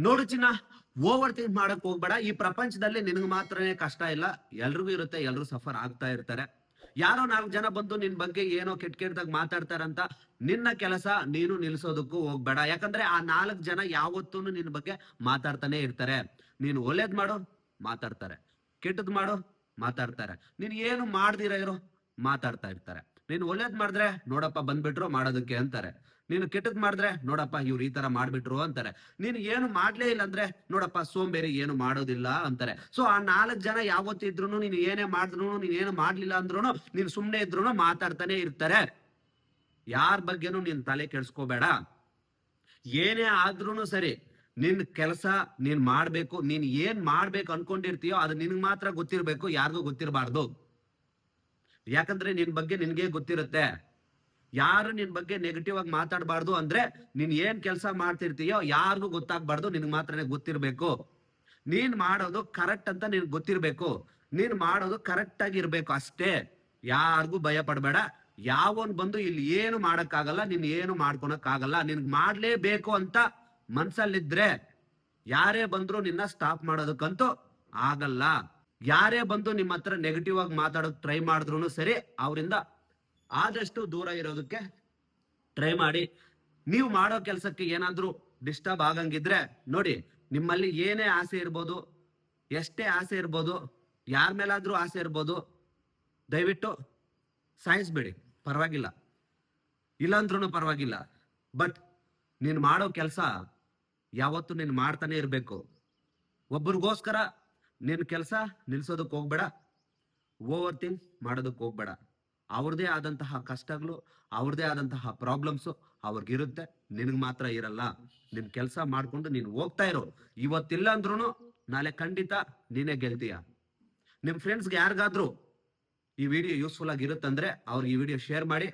ನೋಡು ಚಿನ್ನ over think ಮಾಡಕ್ ಹೋಗ್ಬೇಡ. ಈ ಪ್ರಪಂಚದಲ್ಲಿ ನಿನಗೆ ಮಾತ್ರನೇ ಕಷ್ಟ ಇಲ್ಲ, ಎಲ್ರಿಗೂ ಇರುತ್ತೆ, ಎಲ್ರು ಸಫರ್ ಆಗ್ತಾ ಇರ್ತಾರೆ. ಯಾರೋ ನಾಲ್ಕು ಜನ ಬಂದು ನಿನ್ ಬಗ್ಗೆ ಏನೋ ಕೆಟ್ಟ ಕೆಟ್ಟದಾಗ ಮಾತಾಡ್ತಾರಂತ, ನಿನ್ನ ಕೆಲಸ ನೀನು ನಿಲ್ಸೋದಕ್ಕೂ ಹೋಗ್ಬೇಡ. ಯಾಕಂದ್ರೆ ಆ ನಾಲ್ಕು ಜನ ಯಾವತ್ತೂ ನಿನ್ ಬಗ್ಗೆ ಮಾತಾಡ್ತಾನೆ ಇರ್ತಾರೆ. ನೀನು ಒಳ್ಳೇದ್ ಮಾಡು, ಮಾತಾಡ್ತಾರೆ. ಕೆಟ್ಟದ್ ಮಾಡು, ಮಾತಾಡ್ತಾರೆ. ನೀನ್ ಏನು ಮಾಡ್ದಿರ ಇರೋ, ಮಾತಾಡ್ತಾ ಇರ್ತಾರೆ. ನೀನ್ ಒಳ್ಳೇದ್ ಮಾಡಿದ್ರೆ ನೋಡಪ್ಪ ಬಂದ್ಬಿಟ್ರು ಮಾಡೋದಕ್ಕೆ ಅಂತಾರೆ. ನೀನು ಕೆಟ್ಟದ್ ಮಾಡಿದ್ರೆ ನೋಡಪ್ಪ ಇವ್ರು ಈ ತರ ಮಾಡ್ಬಿಟ್ರು ಅಂತಾರೆ. ನೀನು ಏನು ಮಾಡ್ಲೇ ಇಲ್ಲ ಅಂದ್ರೆ ನೋಡಪ್ಪ ಸೋಂಬೇರಿ ಏನು ಮಾಡೋದಿಲ್ಲ ಅಂತಾರೆ. ಸೊ ಆ ನಾಲ್ಕು ಜನ ಯಾವತ್ತಿದ್ರು ನೀನು ಏನೇ ಮಾಡಿದ್ರು ನೀನ್ ಏನು ಮಾಡ್ಲಿಲ್ಲ ಅಂದ್ರು ನೀನು ಸುಮ್ನೆ ಇದ್ರು ಮಾತಾಡ್ತಾನೆ ಇರ್ತಾರೆ. ಯಾರ ಬಗ್ಗೆನು ನೀನ್ ತಲೆ ಕೆಡ್ಸ್ಕೋಬೇಡ. ಏನೇ ಆದ್ರೂನು ಸರಿ, ನಿನ್ ಕೆಲಸ ನೀನ್ ಮಾಡ್ಬೇಕು, ನೀನ್ ಏನ್ ಮಾಡ್ಬೇಕು ಅನ್ಕೊಂಡಿರ್ತೀಯೋ ಅದು ನಿನ್ಗೆ ಮಾತ್ರ ಗೊತ್ತಿರ್ಬೇಕು, ಯಾರಿಗೂ ಗೊತ್ತಿರಬಾರ್ದು. ಯಾಕಂದ್ರೆ ನಿನ್ ಬಗ್ಗೆ ನಿನ್ಗೆ ಗೊತ್ತಿರುತ್ತೆ. ಯಾರು ನಿನ್ ಬಗ್ಗೆ ನೆಗೆಟಿವ್ ಆಗಿ ಮಾತಾಡಬಾರ್ದು ಅಂದ್ರೆ ನೀನ್ ಏನ್ ಕೆಲಸ ಮಾಡ್ತಿರ್ತೀಯೋ ಯಾರಿಗೂ ಗೊತ್ತಾಗ್ಬಾರ್ದು, ನಿನ್ಗೆ ಮಾತ್ರನೇ ಗೊತ್ತಿರ್ಬೇಕು. ನೀನ್ ಮಾಡೋದು ಕರೆಕ್ಟ್ ಅಂತ ನಿನ್ ಗೊತ್ತಿರ್ಬೇಕು. ನೀನ್ ಮಾಡೋದು ಕರೆಕ್ಟ್ ಆಗಿ ಇರ್ಬೇಕು ಅಷ್ಟೇ. ಯಾರಿಗೂ ಭಯ ಪಡಬೇಡ. ಯಾವನ್ ಬಂದು ಇಲ್ಲಿ ಏನು ಮಾಡಕ್ಕಾಗಲ್ಲ, ನೀನ್ ಏನು ಮಾಡ್ಕೊಳಕ್ ಆಗಲ್ಲ ನಿನ್ಗ್ ಮಾಡ್ಲೇಬೇಕು ಅಂತ ಮನ್ಸಲ್ಲಿದ್ರೆ ಯಾರೇ ಬಂದ್ರು ನಿನ್ನ ಸ್ಟಾಪ್ ಮಾಡೋದಕ್ಕಂತೂ ಆಗಲ್ಲ. ಯಾರೇ ಬಂದು ನಿಮ್ಮ ಹತ್ರ ನೆಗೆಟಿವ್ ಆಗಿ ಮಾತಾಡೋಕ್ ಟ್ರೈ ಮಾಡಿದ್ರು ಸರಿ, ಅವರಿಂದ ಆದಷ್ಟು ದೂರ ಇರೋದಕ್ಕೆ ಟ್ರೈ ಮಾಡಿ. ನೀವು ಮಾಡೋ ಕೆಲಸಕ್ಕೆ ಏನಾದ್ರೂ ಡಿಸ್ಟರ್ಬ್ ಆಗಂಗಿದ್ರೆ ನೋಡಿ, ನಿಮ್ಮಲ್ಲಿ ಏನೇ ಆಸೆ ಇರ್ಬೋದು, ಎಷ್ಟೇ ಆಸೆ ಇರ್ಬೋದು, ಯಾರ ಮೇಲಾದ್ರೂ ಆಸೆ ಇರ್ಬೋದು, ದಯವಿಟ್ಟು ಸಾಯಿಸ್ಬೇಡಿ. ಪರವಾಗಿಲ್ಲ. ಇಲ್ಲಾಂದ್ರೂ ಪರವಾಗಿಲ್ಲ. ಬಟ್ ನೀನು ಮಾಡೋ ಕೆಲಸ ಯಾವತ್ತು ನೀನು ಮಾಡ್ತಾನೆ ಇರಬೇಕು. ಒಬ್ಬರಿಗೋಸ್ಕರ ನಿನ್ನ ಕೆಲಸ ನಿಲ್ಸೋದಕ್ಕೆ ಹೋಗ್ಬೇಡ. ಓವರ್ ಥಿಂಕ್ ಮಾಡೋದಕ್ಕೆ ಹೋಗ್ಬೇಡ. ಅವ್ರದೇ ಆದಂತಹ ಕಷ್ಟಗಳು ಅವ್ರದೇ ಆದಂತಹ ಪ್ರಾಬ್ಲಮ್ಸು ಅವ್ರಿಗಿರುತ್ತೆ. ನಿನಗೆ ಮಾತ್ರ ಇರಲ್ಲ. ನಿನ್ ಕೆಲಸ ಮಾಡ್ಕೊಂಡು ನೀನು ಹೋಗ್ತಾ ಇರೋ. ಇವತ್ತಿಲ್ಲ ಅಂದ್ರೂ ನಾಳೆ ಖಂಡಿತ ನೀನೇ ಗೆಲ್ತೀಯ. ನಿಮ್ಮ ಫ್ರೆಂಡ್ಸ್ಗೆ ಯಾರಿಗಾದ್ರೂ ಈ ವಿಡಿಯೋ ಯೂಸ್ಫುಲ್ ಆಗಿರುತ್ತಂದ್ರೆ ಅವ್ರಿಗೆ ಈ ವಿಡಿಯೋ ಶೇರ್ ಮಾಡಿ.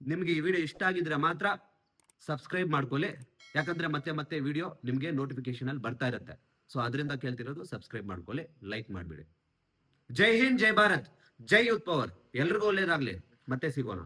ನಿಮ್ಗೆ ಈ ವಿಡಿಯೋ ಇಷ್ಟ ಆಗಿದ್ರೆ ಮಾತ್ರ ಸಬ್ಸ್ಕ್ರೈಬ್ ಮಾಡ್ಕೊಳ್ಳಿ. ಯಾಕಂದ್ರೆ ಮತ್ತೆ ಮತ್ತೆ ವಿಡಿಯೋ ನಿಮ್ಗೆ ನೋಟಿಫಿಕೇಶನ್ ಅಲ್ಲಿ ಬರ್ತಾ ಇರುತ್ತೆ. ಸೊ ಅದರಿಂದ ಕೇಳ್ತಿರೋದು ಸಬ್ಸ್ಕ್ರೈಬ್ ಮಾಡ್ಕೊಳ್ಳಿ ಲೈಕ್ ಮಾಡ್ಬಿಡಿ. ಜೈ ಹಿಂದ್, ಜೈ ಭಾರತ್! ಜೈ ಯೂತ್ ಪವರ್. ಎಲ್ರಿಗೂ ಒಳ್ಳೇದಾಗ್ಲಿ. ಮತ್ತೆ ಸಿಗೋಣ.